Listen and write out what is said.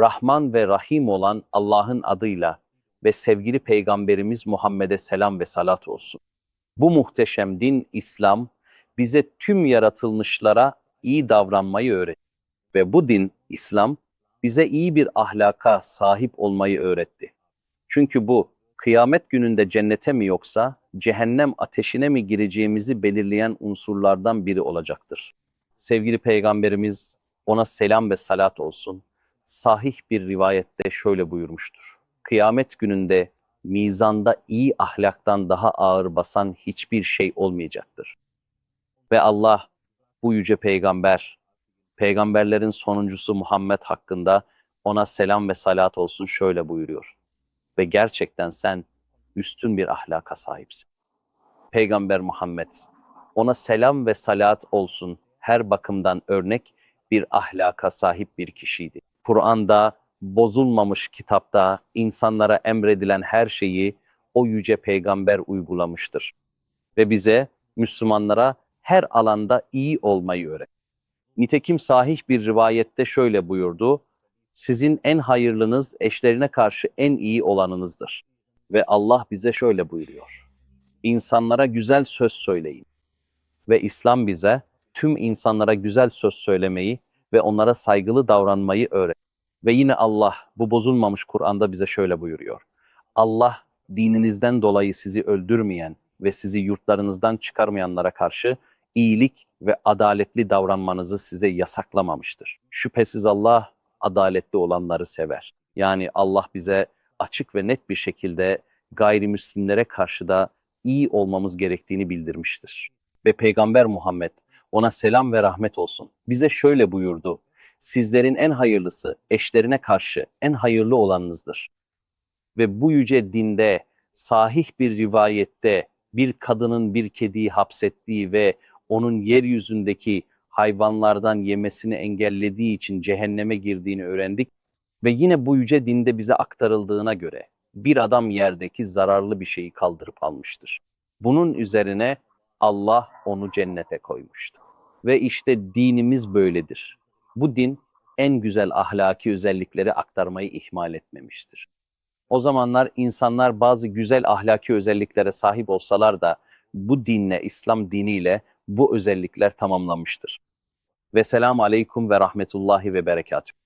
Rahman ve Rahim olan Allah'ın adıyla ve sevgili Peygamberimiz Muhammed'e selam ve salat olsun. Bu muhteşem din İslam bize tüm yaratılmışlara iyi davranmayı öğretti. Ve bu din İslam bize iyi bir ahlaka sahip olmayı öğretti. Çünkü bu kıyamet gününde cennete mi yoksa cehennem ateşine mi gireceğimizi belirleyen unsurlardan biri olacaktır. Sevgili Peygamberimiz ona selam ve salat olsun. Sahih bir rivayette şöyle buyurmuştur. Kıyamet gününde mizanda iyi ahlaktan daha ağır basan hiçbir şey olmayacaktır. Ve Allah bu yüce peygamber, peygamberlerin sonuncusu Muhammed hakkında ona selam ve salat olsun şöyle buyuruyor. Ve gerçekten sen üstün bir ahlaka sahipsin. Peygamber Muhammed, ona selam ve salat olsun her bakımdan örnek bir ahlaka sahip bir kişiydi. Kur'an'da bozulmamış kitapta insanlara emredilen her şeyi o yüce peygamber uygulamıştır. Ve bize, Müslümanlara her alanda iyi olmayı öğret. Nitekim sahih bir rivayette şöyle buyurdu, sizin en hayırlınız eşlerine karşı en iyi olanınızdır. Ve Allah bize şöyle buyuruyor, insanlara güzel söz söyleyin. Ve İslam bize tüm insanlara güzel söz söylemeyi ve onlara saygılı davranmayı öğret. Ve yine Allah bu bozulmamış Kur'an'da bize şöyle buyuruyor. Allah dininizden dolayı sizi öldürmeyen ve sizi yurtlarınızdan çıkarmayanlara karşı iyilik ve adaletli davranmanızı size yasaklamamıştır. Şüphesiz Allah adaletli olanları sever. Yani Allah bize açık ve net bir şekilde gayrimüslimlere karşı da iyi olmamız gerektiğini bildirmiştir. Ve Peygamber Muhammed ona selam ve rahmet olsun. Bize şöyle buyurdu. Sizlerin en hayırlısı eşlerine karşı en hayırlı olanınızdır. Ve bu yüce dinde sahih bir rivayette bir kadının bir kediyi hapsettiği ve onun yeryüzündeki hayvanlardan yemesini engellediği için cehenneme girdiğini öğrendik. Ve yine bu yüce dinde bize aktarıldığına göre bir adam yerdeki zararlı bir şeyi kaldırıp almıştır. Bunun üzerine Allah onu cennete koymuştu. Ve işte dinimiz böyledir. Bu din en güzel ahlaki özellikleri aktarmayı ihmal etmemiştir. O zamanlar insanlar bazı güzel ahlaki özelliklere sahip olsalar da bu dinle, İslam diniyle bu özellikler tamamlanmıştır. Ve selamu aleyküm ve rahmetullahi ve berekatuhu.